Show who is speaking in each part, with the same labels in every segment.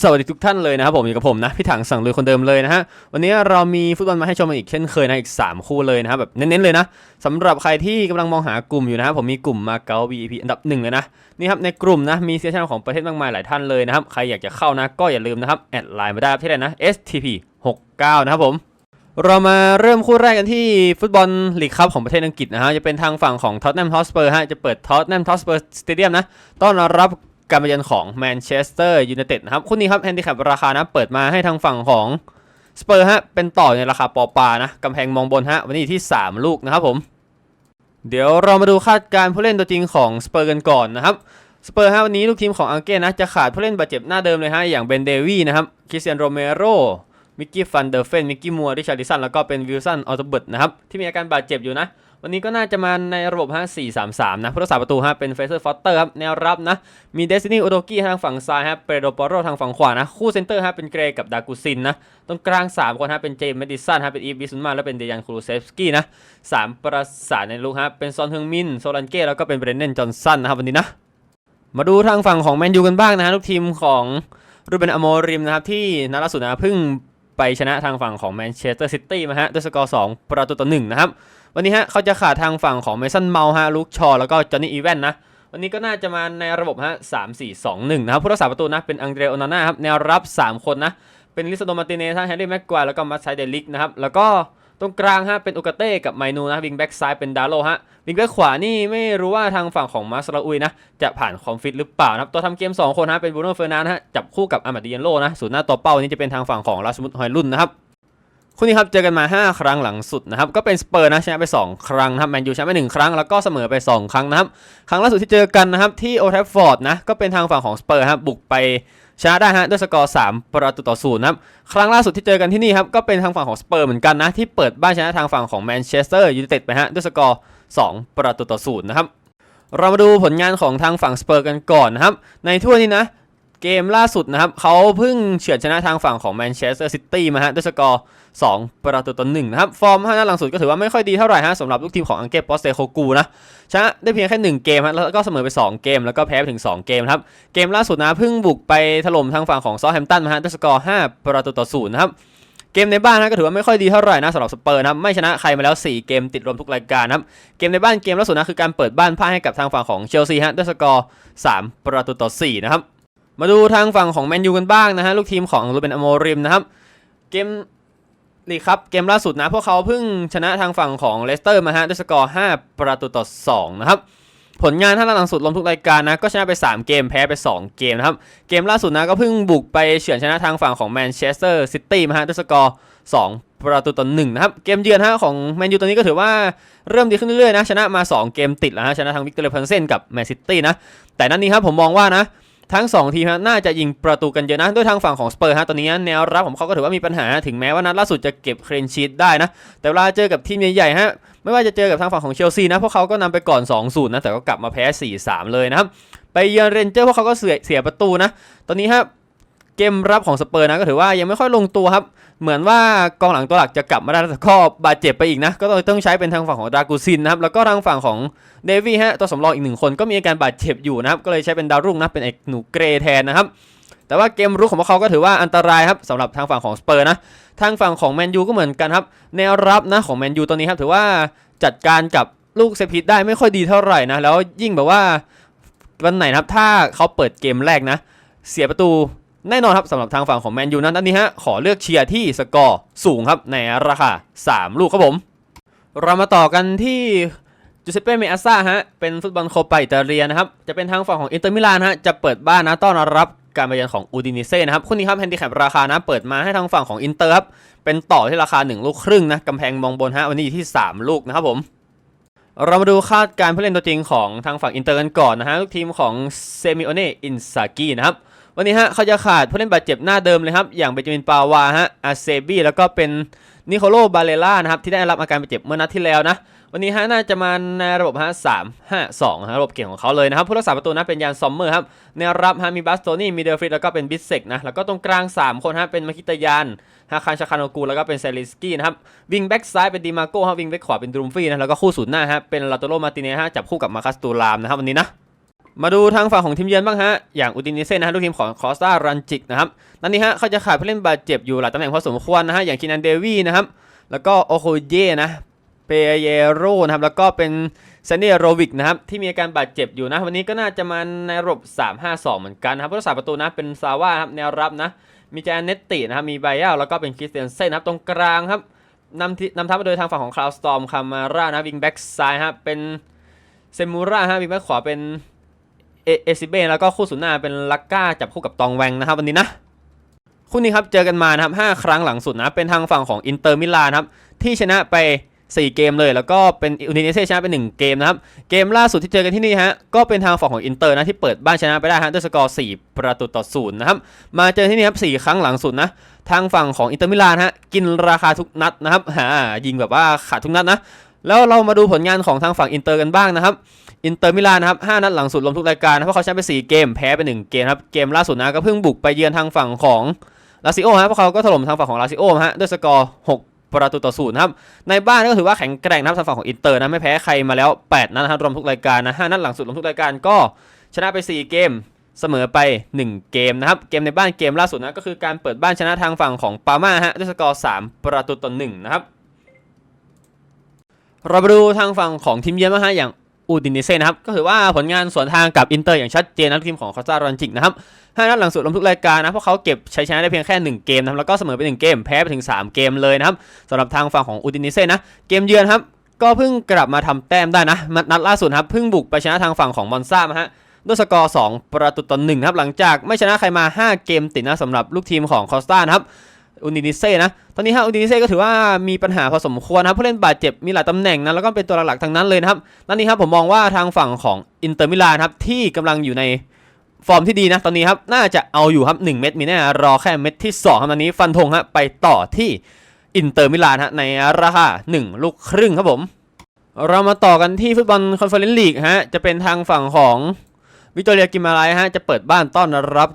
Speaker 1: สวัสดีทุกท่านเลยนะครับผมอยู่กับผมนะพี่ถังสั่งเลยคนเดิมเลยนะฮะวันนี้เรามีฟุตบอลมาให้ชมอีกเช่นเคยนะอีก 3 คู่เลยนะครับแบบเน้นๆเลยนะสำหรับใครที่กำลังมองหากลุ่มอยู่นะครับผมมีกลุ่มมาเก๊า VIP อันดับหนึ่งเลยนะนี่ครับในกลุ่มนะมีเซียชันของประเทศมากมายหลายท่านเลยนะครับใครอยากจะเข้านะก็อย่าลืมนะครับแอดไลน์มาได้ที่ไหนนะ STP 69นะครับผมเรามาเริ่มคู่แรกกันที่ฟุตบอลลีกคัพของประเทศอังกฤษนะฮะจะเป็นทางฝั่งของท็อตแนมทอสเปอร์ฮะจะเปิดท็อตแนมทอสเปอร์สเตเดียมนะต้อนรับ การมาเยือนของแมนเชสเตอร์ยูไนเต็ดนะครับคู่นี้ครับแฮนดิแคปราคานะเปิดมาให้ทางฝั่งของสเปอร์ฮะเป็นต่อในราคาปอปานะกำแพงมองบนฮะวันนี้อยู่ที่ 3 ลูกนะครับผมเดี๋ยวเรามาดูคาดการ์ผู้เล่นตัวจริงของสเปอร์กันก่อนนะครับสเปอร์ฮะวันนี้ลูกทีมของอังเกตนะจะขาดผู้เล่นบาดเจ็บหน้าเดิมเลยฮะอย่างเบนเดวี่นะครับคริสเตียนโรเมโรมิกกี้ฟันเดอร์เฟนมิกกี้มัวริชาร์ดิสันแล้วก็เป็นวิลสันออตเบิร์ตนะครับที่มีอาการบาดเจ็บอยู่นะ วันนี้ก็น่าจะมาในระบบ 5 4 3 3 นะผู้รักษาประตูฮะเป็นเฟเซอร์ฟอสเตอร์ครับแนวรับนะ มีเดซินี่โอโตกี้ทางฝั่งซ้ายฮะเปโดปอโรทางฝั่งขวานะ คู่เซนเตอร์ฮะเป็นเกรกับดากูซินนะตรงกลาง 3 คนฮะเป็นเจมส์เมดิสันฮะเป็นอีฟบิสุนมาและเป็นเดยันคูรูเซฟสกี้นะสามประสานในลูกฮะเป็นซอนเฮงมินโซลันเก้แล้วก็เป็นเบรนเนนจอห์นสันนะครับวันนี้นะมาดูทางฝั่งของแมนยูกันบ้างนะฮะลูกทีมของรูเบนอโมริมนะครับที่นัดล่าสุดนะเพิ่ง ไปชนะทางฝั่งของแมนเชสเตอร์ซิตี้มาฮะด้วยสกอร์ 2 ประตูต่อ1นะครับ วันนี้ฮะเขาจะขาดทางฝั่งของเมสันเมาฮะลูกชอ แล้วก็จอห์นนี่อีแวนนะ วันนี้ก็น่าจะมาในระบบฮะ3 4 2 1นะครับผู้รักษาประตูนะเป็นอังเดรโอนาน่าครับแนวรับ 3 คนนะ เป็นลิซโดมารติเนสแฮร์รี่แม็กควายแล้วก็มัสไซเดลิกนะครับแล้วก็ รงกลางฮะเป็นโอกาเต้กับไมนูนะวิงแบ็กซ้ายเป็นดาโลฮะวิงแบ็กขวานี่ไม่รู้ว่าทางฝั่งของมาสลาอุยนะจะผ่านคอมฟิตหรือเปล่านะครับตัวทำเกม 2 คนฮะเป็นบูโน่เฟอร์นันฮะจับคู่กับอามาดิเยนโลนะส่วนหน้าตัวเป้านี่จะเป็นทางฝั่งของลาสมุดฮอยลุนนะครับคู่นี้ครับเจอกันมา 5 ครั้งหลังสุดนะครับก็เป็นสเปอร์นะชนะไป 2 ครั้งนะครับแมนยูชนะไป1ครั้งแล้วก็เสมอไป 2 ครั้งนะครับครั้งล่าสุดที่เจอกันนะครับที่โอทัฟฟอร์ดนะก็เป็นทางฝั่งของสเปอร์ครับบุกไป ชนะได้ฮะด้วยสกอร์3ประตูต่อศูนย์นะครับครั้งล่าสุดที่เจอกันที่นี่ครับก็เป็นทางฝั่งของสเปอร์เหมือนกันนะที่เปิดบ้านชนะทางฝั่งของแมนเชสเตอร์ยูไนเต็ดไปฮะด้วยสกอร์2ประตูต่อศูนย์นะครับเรามาดูผลงานของทางฝั่งสเปอร์กันก่อนนะครับในทั่วนี้นะ เกมล่าสุดนะครับเขาเพิ่งเฉือนชนะทางฝั่งของแมนเชสเตอร์ซิตี้มาฮะด้วยสกอร์ 2 ประตูต่อหนึ่งนะครับ ฟอร์มห้านัดหลังสุดก็ถือว่าไม่ค่อยดีเท่าไหร่ฮะสำหรับลูกทีมของอังเกตปอสเตโคกูนะ ชนะได้เพียงแค่ 1 เกมฮะแล้วก็เสมอไป 2 เกม แล้วก็แพ้ไปถึง 2 เกมครับ เกมล่าสุดนะเพิ่งบุกไปถล่มทางฝั่งของซอแฮมตันมาฮะด้วยสกอร์ 5 ประตูต่อศูนย์นะครับเกมในบ้านนะก็ถือว่าไม่ค่อยดีเท่าไหร่นะสำหรับสเปอร์นะครับไม่ชนะใครมาแล้ว 4 เกมติดรวมทุกรายการนะครับเกมในบ้านเกมล่าสุดนะคือการเปิดบ้านพ่ายให้กับทางฝั่งของเชลซีฮะด้วยสกอร์ 3 ประตูต่อ4นะครับ มาดูทางฝั่งของแมนยูกันบ้างนะฮะลูกทีมของรูเบนอโมริมนะครับเกมลีกครับเกมล่าสุดนะพวกเขาเพิ่งชนะทางฝั่งของเลสเตอร์มาฮะด้วยสกอร์ 5 ประตูต่อ 2 นะครับ ผลงานท่าหลังสุดรวมทุกรายการนะก็ชนะไป 3 เกมแพ้ไป 2 เกมนะครับ เกมล่าสุดนะก็เพิ่งบุกไปเฉือนชนะทางฝั่งของแมนเชสเตอร์ซิตี้มาฮะด้วยสกอร์ 2ประตูต่อ1นะครับ เกมเยือนฮะของแมนยูตอนนี้ก็ถือว่าเริ่มดีขึ้นเรื่อยๆนะ ชนะมา 2 เกมติดแล้วฮะชนะทางวิกเตอร์เพนเซนกับแมนซิตี้นะ แต่นัดนนี้ครับผมมองว่านะ ทั้ง 2 ทีมฮะน่าจะยิงประตูกันเยอะนะ ด้วยทางฝั่งของสเปอร์ฮะตอนนี้แนวรับของเขาก็ถือว่ามีปัญหาถึงแม้ว่านัดล่าสุดจะเก็บเครนชีตได้นะ แต่เวลาเจอกับทีมใหญ่ๆฮะไม่ว่าจะเจอกับทางฝั่งของเชลซีนะพวกเขาก็นำไปก่อน2-0นะแต่ก็กลับมาแพ้ 4-3 เลยนะครับไปเยือนเรนเจอร์พวกเขาก็เสียเสียประตูนะ ตอนนี้ฮะเกมรับของสเปอร์นะก็ถือว่ายังไม่ค่อยลงตัวครับ เหมือนว่ากองหลังตัวหลักจะกลับมาได้แต่ก็บาดเจ็บไปอีกนะ ก็ต้องใช้เป็นทางฝั่งของดรากูซินนะครับ แล้วก็ทางฝั่งของเดวี่ฮะ ตัวสำรองอีกหนึ่งคนก็มีอาการบาดเจ็บอยู่นะครับ ก็เลยใช้เป็นดาวรุ่งนะ เป็นไอ้หนูเกรแทนนะครับ แต่ว่าเกมรุกของพวกเขาก็ถือว่าอันตรายครับสำหรับทางฝั่งของสเปอร์นะ ทางฝั่งของแมนยูก็เหมือนกันครับ แนวรับนะของแมนยูตอนนี้ครับ ถือว่าจัดการกับลูกเซพิตได้ไม่ค่อยดีเท่าไหร่นะ แล้วยิ่งแบบว่าวันไหนครับ ถ้าเขาเปิดเกมแรกนะ เสียประตู แน่นอนครับสำหรับทางฝั่งของแมนยูนั้นอันนี้ฮะขอเลือกเชียร์ที่สกอร์สูงครับในราคา 3 ลูกครับผม เรามาต่อกันที่จูเซเป้เมอาซ่าฮะเป็นฟุตบอลโคปาอิตาเลียนะครับจะเป็นทางฝั่งของอินเตอร์มิลานฮะจะเปิดบ้านนะต้อนรับการมาเยือนของอูดินิเซ่นะครับคู่นี้ครับแฮนดิแคปราคานะเปิดมาให้ทางฝั่งของอินเตอร์ครับเป็นต่อที่ราคา 1 ลูกครึ่งนะกำแพงมองบนฮะวันนี้อยู่ที่ 3 ลูกนะครับผมเรามาดูคาดการณ์ผู้เล่นตัวจริงของทางฝั่งอินเตอร์กันก่อนนะฮะลูกทีมของเซมิโอเน่อินซากินะครับ วันนี้ฮะเขาจะขาดผู้เล่นบาดเจ็บหน้าเดิมเลยครับ อย่างเบจามินปาวาฮะอาเซบี้แล้วก็เป็นนิโคโลบาเลล่านะครับที่ได้รับอาการบาดเจ็บเมื่อนัดที่แล้วนะ วันนี้ฮะน่าจะมาในระบบฮะสามห้าสองฮะระบบเก่งของเขาเลยนะครับ ผู้รักษาประตูนะเป็นยานซอมเมอร์ครับแนวรับฮะมีบัสโตนี่มีเดลฟริดแล้วก็เป็นบิสเซกนะแล้วก็ตรงกลาง 3 คนฮะเป็นมาคิตายานฮาคารชาคานโอกูแล้วก็เป็นเซลิสกี้นะครับวิงแบ็กซ้ายเป็นดีมาโก้ฮะวิงแบ็กขวาเป็นดรูมฟี่นะแล้วก็คู่ศูนย์หน้าฮะเป็นลาโตโรมาติเนฮะจับคู่กับมาคัสตูรามนะครับวันนี้นะ มาดูทางฝั่งของทีมเยือนบ้างฮะ อย่างอุดินิเซ่นะฮะลูกทีมของคอสตารันจิกนะครับนั่นนี่ฮะเขาจะขาดผู้เล่นบาดเจ็บอยู่หลายตำแหน่งพอสมควรนะฮะ อย่างคินันเดวีนะครับ แล้วก็โอโคเยนะ เปเยโรนะครับ แล้วก็เป็นเซนเนโรวิกนะครับ ที่มีอาการบาดเจ็บอยู่นะ วันนี้ก็น่าจะมาในระบบ 3-5-2 เหมือนกันนะครับผู้รักษาประตูนะเป็นซาว่าครับแนวรับนะ มีแจนเนตตินะครับ มีไบย่าแล้วก็เป็นคริสเตียนเซ่นนะครับตรงกลางครับนำทีนำทัพมาโดยทางฝั่งของคลาวสตอมคามาร่านะวิงแบ็กซ้ายครับเป็นเซมูราฮะวิงแบ็กขวาเป็น เอเอซิเบแล้วก็คู่สุนหน้าเป็นลักก้าจับคู่กับตองแวงนะครับวันนี้นะคู่นี้ครับเจอกันมานะครับ5ครั้งหลังสุดนะเป็นทางฝั่งของอินเตอร์มิลานครับที่ชนะไป 4 เกมเลย แล้วก็เป็นอุนิเนเซ่ชนะไป1เกมนะครับเกมล่าสุดที่เจอกันที่นี่ฮะก็เป็นทางฝั่งของอินเตอร์นะที่เปิดบ้านชนะไปได้ฮะด้วยสกอร์4ประตูต่อศูนย์นะครับมาเจอที่นี่ครับ4ครั้งหลังสุดนะทางฝั่งของอินเตอร์มิลานฮะกินราคาทุกนัดนะครับหายิงแบบว่าขาดทุกนัดนะแล้วเรามาดูผลงานของทางฝั่งอินเตอร์กันบ้างนะครับ อินเตอร์มิลานนะครับ5นัดหลังสุดรวมทุกรายการนะเพราะเขาชนะไป 4 เกมแพ้ไป 1 เกมครับ เกมล่าสุดนะก็เพิ่งบุกไปเยือนทางฝั่งของลาซิโอฮะเพราะเขาก็ถล่มทางฝั่งของลาซิโอฮะด้วยสกอร์ 6 ประตูต่อศูนย์นะครับ ในบ้านก็ถือว่าแข็งแกร่งนะครับทางฝั่งของอินเตอร์นะไม่แพ้ใครมาแล้ว 8 นัดนะครับรวมทุกรายการนะ5นัดหลังสุดรวมทุกรายการก็ชนะไป 4 เกมเสมอไป 1 เกมนะครับ เกมในบ้านเกมล่าสุดนะก็คือการเปิดบ้านชนะทางฝั่งของปาม่าฮะด้วยสกอร์ 3 ประตูต่อ1นะครับเราไปดูทางฝั่งของทีมเยือนบ้างฮะอย่าง อูดินิเซ่นะครับ ก็ถือว่าผลงานสวนทางกับอินเตอร์อย่างชัดเจนนะทีมของคอสตารันจิกนะครับห้านัดหลังสุดรวมทุกรายการนะ เพราะเขาเก็บชัยชนะได้เพียงแค่ 1 เกมนะครับแล้วก็เสมอไป 1 เกม แพ้ไปถึง 3 เกมเลยนะครับสำหรับทางฝั่งของอูดินิเซ่นะ เกมเยือนครับ ก็เพิ่งกลับมาทำแต้มได้นะนัดล่าสุดครับเพิ่งบุกไปชนะทางฝั่งของมอนซ่ามาฮะด้วยสกอร์ 2 ประตูต่อหนึ่งครับหลังจากไม่ชนะใครมา 5 เกมติดนะสำหรับลูกทีมของคอสตานะครับอุนินิเซ่นะ ตอนนี้ฮะอุนินิเซ่ก็ถือว่ามีปัญหาพอสมควรนะครับผู้เล่นบาดเจ็บมีหลายตำแหน่งนะแล้วก็เป็นตัวหลักๆทั้งนั้นเลยนะครับนั่นนี่ครับผมมองว่าทางฝั่งของอินเตอร์มิลานครับที่กำลังอยู่ในฟอร์มที่ดีนะตอนนี้ครับน่าจะเอาอยู่ครับ 1 เม็ดมีแน่รอแค่เม็ดที่2ครับตอนนี้ฟันธงฮะไปต่อที่อินเตอร์มิลานฮะในราคา1 ลูกครึ่งครับผม เรามาต่อกันที่ฟุตบอลคอนเฟอเรนซ์ลีกฮะจะเป็นทางฝั่งของวิกตอเรียกิมาไลฮะจะเปิดบ้านต้อนรับ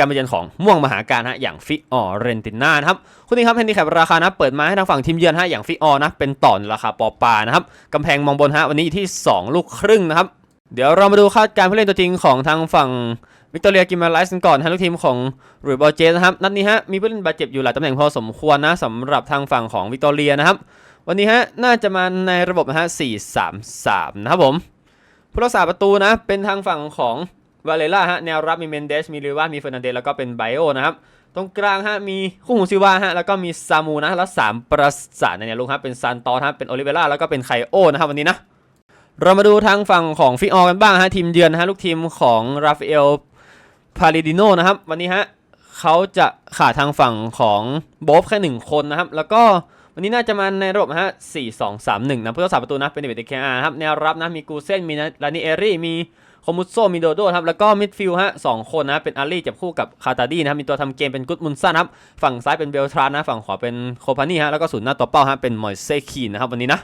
Speaker 1: การมาเยือนของม่วงมหาการฮะอย่างฟิออเรนติน่านะครับคุณนี้ครับแฮนดี้แคปราคานะเปิดมาให้ทางฝั่งทีมเยือนฮะอย่างฟิออนะเป็นต่อนราคาปอปานะครับกำแพงมองบนฮะวันนี้ที่ 2 ลูกครึ่งนะครับเดี๋ยวเรามาดูคาดการผู้เล่นตัวจริงของทางฝั่งวิกตอเรียกิมาไลส์กันก่อนฮะลูกทีมของรุยบอลเจสนะครับนัดนี้ฮะมีผู้เล่นบาดเจ็บอยู่หลายตำแหน่งพอสมควรนะสำหรับทางฝั่งของวิกตอเรียนะครับวันนี้ฮะน่าจะมาในระบบนะฮะ4-3-3นะครับผมผู้รักษาประตูนะเป็นทางฝั่งของ วาเลล่าฮะแนวรับมีเมนเดสมีลิว่ามีเฟอร์นันเดสแล้วก็เป็นไบโอนะครับตรงกลางฮะมีคู่หูซิวาฮะแล้วก็มีซามูนะแล้วสามประสานในเนี่ยลุงครับเป็นซานตอสครับเป็นโอลิเวล่าแล้วก็เป็นไคโอนะครับวันนี้นะเรามาดูทางฝั่งของฟิออกันบ้างฮะทีมเยือนฮะลูกทีมของราฟาเอลพาลิดิโนนะครับวันนี้ฮะเขาจะขาดทางฝั่งของโบฟแค่หนึ่งคนนะครับแล้วก็วันนี้น่าจะมาในระบบฮะ4 2 3 1นะเพื่อรักษาประตูนะเป็นเดวิดเดเคอาร์ครับแนวรับนะมีกูเซนมีลานิเอรี่มี โคมุโซมีโดโดครับแล้วก็มิดฟิลด์ฮะสองคนนะเป็นอารีจับคู่กับคาตาดีนะครับมีตัวทำเกมเป็นกุตมุนซันครับฝั่งซ้ายเป็นเบลทรานนะฝั่งขวาเป็นโคพานี่ฮะแล้วก็ศูนย์หน้าตัวเป้าฮะเป็นมอยเซคีนนะครับวันนี้นะ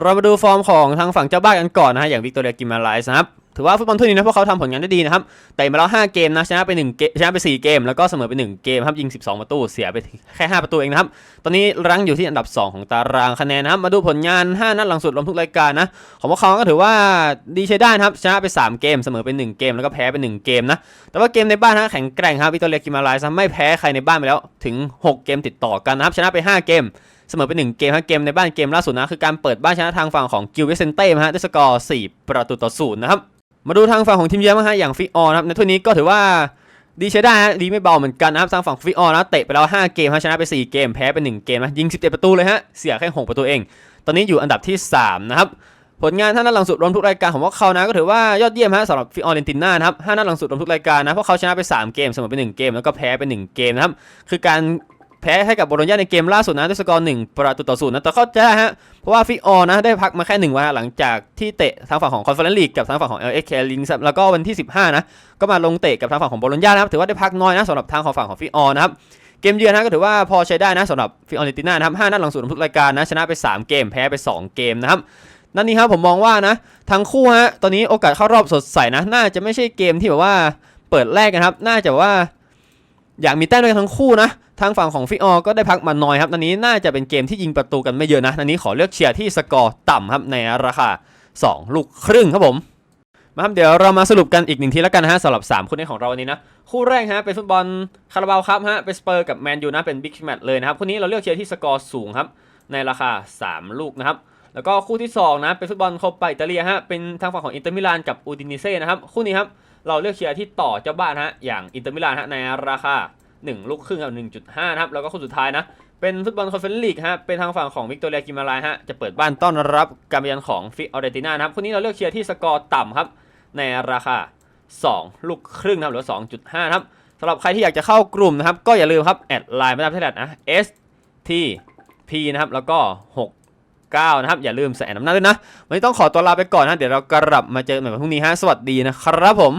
Speaker 1: เรามาดูฟอร์มของทางฝั่งเจ้าบ้านกันก่อนนะฮะอย่างวิกตอเรียกิมาไลส์นะครับ ถือว่าฟุตบอลถ้วยนี้นะพวกเขาทำผลงานได้ดีนะครับเตะมาแล้ว 5 เกมนะชนะไป1เกมชนะไป 4 เกม แล้วก็เสมอไป 1 เกมครับยิง 12 ประตูเสียไปแค่ 5 ประตูเองนะครับ ตอนนี้รั้งอยู่ที่อันดับ 2 ของตารางคะแนนนะครับ มาดูผลงาน 5 นัดหลังสุดรวมทุกรายการนะ ของพวกเขาก็ถือว่าดีใช้ได้นะครับชนะไป 3 เกมเสมอไป 1 เกม แล้วก็แพ้ไป 1 เกมนะแต่ว่าเกมในบ้านนะแข็งแกร่งครับวิกตอเรียกิมาไลส์ไม่แพ้ใครในบ้านไปแล้วถึง 6 เกมติดต่อกันนะครับชนะไป 5 เกมเสมอไป1เกมฮะเกมในบ้านเกมล่าสุดนะคือการเปิดบ้านชนะทางฝั่งของกิลเวเซนเต้ฮะด้วยสกอร์4ประตูต่อศูนย์นะครับ มาดูทางฝั่งของทีมเยือนบ้างฮะอย่างฟิออนะครับในทุนนี้ก็ถือว่าดีใช้ได้ฮะดีไม่เบาเหมือนกันนะครับทางฝั่งฟิออนะเตะไปแล้ว 5 เกมฮะชนะไป 4 เกมแพ้ไป 1 เกมนะยิง17ประตูเลยฮะเสียแค่ 6 ประตูเอง ตอนนี้อยู่อันดับที่ 3 นะครับ ผลงานท่านัดหลังสุดรวมทุกรายการของพวกเขานะก็ถือว่ายอดเยี่ยมฮะสำหรับฟิออเรนติน่านะครับห้านัดหลังสุดรวมทุกรายการนะเพราะเขาชนะไป 3 เกมเสมอไป 1 เกมแล้วก็แพ้ไป 1 เกมนะครับคือการ แพ้ให้กับโบโลญญาในเกมล่าสุดนะด้วยสกอร์1ประตูต่อศูนย์นะแต่เข้าใจฮะเพราะว่าฟิออนะได้พักมาแค่หนึ่งวันหลังจากที่เตะทางฝั่งของคอนเฟอเรนซ์ลีกกับทางฝั่งของ LA k l i n g แล้วก็วันที่ 15นะก็มาลงเตะกับทางฝั่งของโบโลญญานะครับถือว่าได้พักน้อยนะสำหรับทางของฝั่งของฟิออนะครับเกมเยือนนะก็ถือว่าพอใช้ได้นะสำหรับฟิออเรนติน่านะครับ5นัดหลังสุดของทุกรายการนะชนะไป 3 เกมแพ้ไป 2 เกมนะครับนั่นนี่ครับผมมองว่านะทั้งคู่ฮะตอนนี้โอกาสเข้ารอบสดใสนะ น่าจะไม่ใช่เกมที่แบบว่าเปิดแรกนะครับ น่าจะว่า อยากมีแต้มด้วยกันทั้งคู่นะ ทางฝั่งของฟิออก็ได้พักมาน้อยครับตอนนี้น่าจะเป็นเกมที่ยิงประตูกันไม่เยอะนะตอนนี้ขอเลือกเชียร์ที่สกอร์ต่ำครับในราคา 2 ลูกครึ่งครับผมมาครับเดี๋ยวเรามาสรุปกันอีกหนึ่งทีแล้วกันนะฮะสำหรับ 3 คู่นี้ของเราวันนี้นะ คู่แรกฮะเป็นฟุตบอลคาราบาวครับฮะเป็นสเปอร์กับแมนยูนะเป็นบิ๊กแมตช์เลยนะครับคู่นี้เราเลือกเชียร์ที่สกอร์สูงครับในราคา 3 ลูกนะครับแล้วก็คู่ที่2นะเป็นฟุตบอลโคปาอิตาเลียฮะเป็นทางฝั่งของอินเตอร์มิลานกับอูดินิเซ่นะครับคู่นี้ครับ เราเลือกเชียร์ที่ต่อเจ้าบ้านฮะอย่างอินเตอร์มิลานฮะในราคา 1 ลูกครึ่งกับ1.5นะครับแล้วก็คู่สุดท้ายนะเป็นฟุตบอลคอนเฟอเรนซ์ลีกฮะเป็นทางฝั่งของวิกตอเรียกิมาลายฮะจะเปิดบ้านต้อนรับการเยือนของฟิออเรติน่านะครับคนนี้เราเลือกเชียร์ที่สกอร์ต่ำครับในราคา 2 ลูกครึ่งนะครับหรือ 2.5นะครับสำหรับใครที่อยากจะเข้ากลุ่มนะครับก็อย่าลืมครับแอดไลน์มาตามที่แอดนะ S T P นะครับแล้วก็ 69 นะครับ อย่าลืมใส่น้ำหน้าด้วยนะ วันนี้ต้องขอตัวลาไปก่อนนะ เดี๋ยวเรากลับมาเจอกันใหม่วันพรุ่งนี้ฮะ สวัสดีนะครับผม